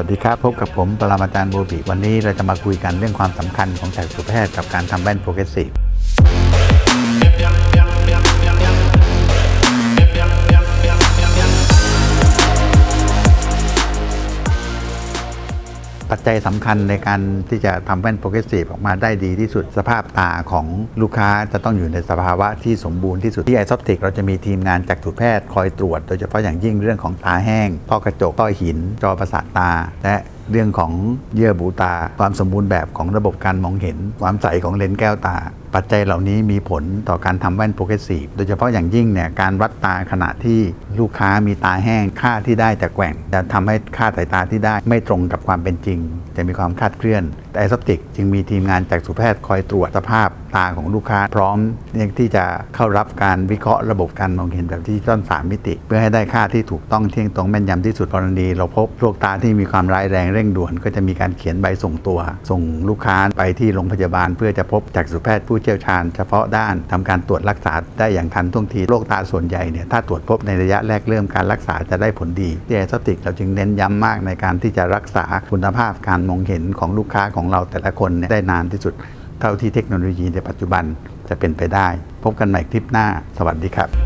วัสดีครับ พบกับผมปรามาจารย์โบบิวันนี้เราจะมาคุยกันเรื่องความสำคัญของจักษุแพทย์กับการทำแว่นโปรเกรสซีฟ ปัจจัยสำคัญในการที่จะทำแว่นโปรเกรสซีฟออกมาได้ดีที่สุดสภาพตาของลูกค้าจะต้องอยู่ในสภาวะที่สมบูรณ์ที่สุดที่ไอซอฟติกเราจะมีทีมงานจากษุแพทย์คอยตรวจ โดยเฉพาะอย่างยิ่งเรื่องของตาแห้งต้อกระจกต้อหิน จอประสาทตา และเรื่องของเยื่อบุตา ความสมบูรณ์แบบของระบบการมองเห็น ความใสของเลนส์แก้วตา ปัจจัยเหล่านี้มีผลต่อการทำแว่นโปรเกรสซีฟโดยเฉพาะอย่างยิ่งเนี่ยการวัดตาขณะที่ลูกค้ามีตาแห้งค่าที่ได้จะแกว่งจะทำให้ค่าสายตาที่ได้ไม่ตรงกับความเป็นจริง จะมีความคลาดเคลื่อนแต่ไอซอปติกจึงมีทีมงานจากสุแพทย์คอยตรวจสภาพตาของลูกค้าพร้อมที่จะเข้ารับการวิเคราะห์ระบบการมองเห็นแบบที่ต้นสามมิติ เพื่อให้ได้ค่าที่ถูกต้องเที่ยงตรงแม่นยำที่สุดกรณีเราพบโรคตาที่มีความร้ายแรงเร่งด่วน ก็จะมีการเขียนใบส่งตัว ส่งลูกค้าไปที่โรงพยาบาล เพื่อจะพบจากสุแพทย์ผู้เชี่ยวชาญเฉพาะด้านทำการตรวจรักษาได้อย่างทันท่วงทีโรคตาส่วนใหญ่เนี่ยถ้าตรวจพบในระยะแรกเริ่มการรักษาจะได้ผลดีเจสติกเราจึงเน้นย้ำมากในการที่จะรักษาคุณภาพการมองเห็นของลูกค้าของเราแต่ละคนเนี่ยได้นานที่สุดเท่าที่เทคโนโลยีในปัจจุบันจะเป็นไปได้ พบกันใหม่คลิปหน้า สวัสดีครับ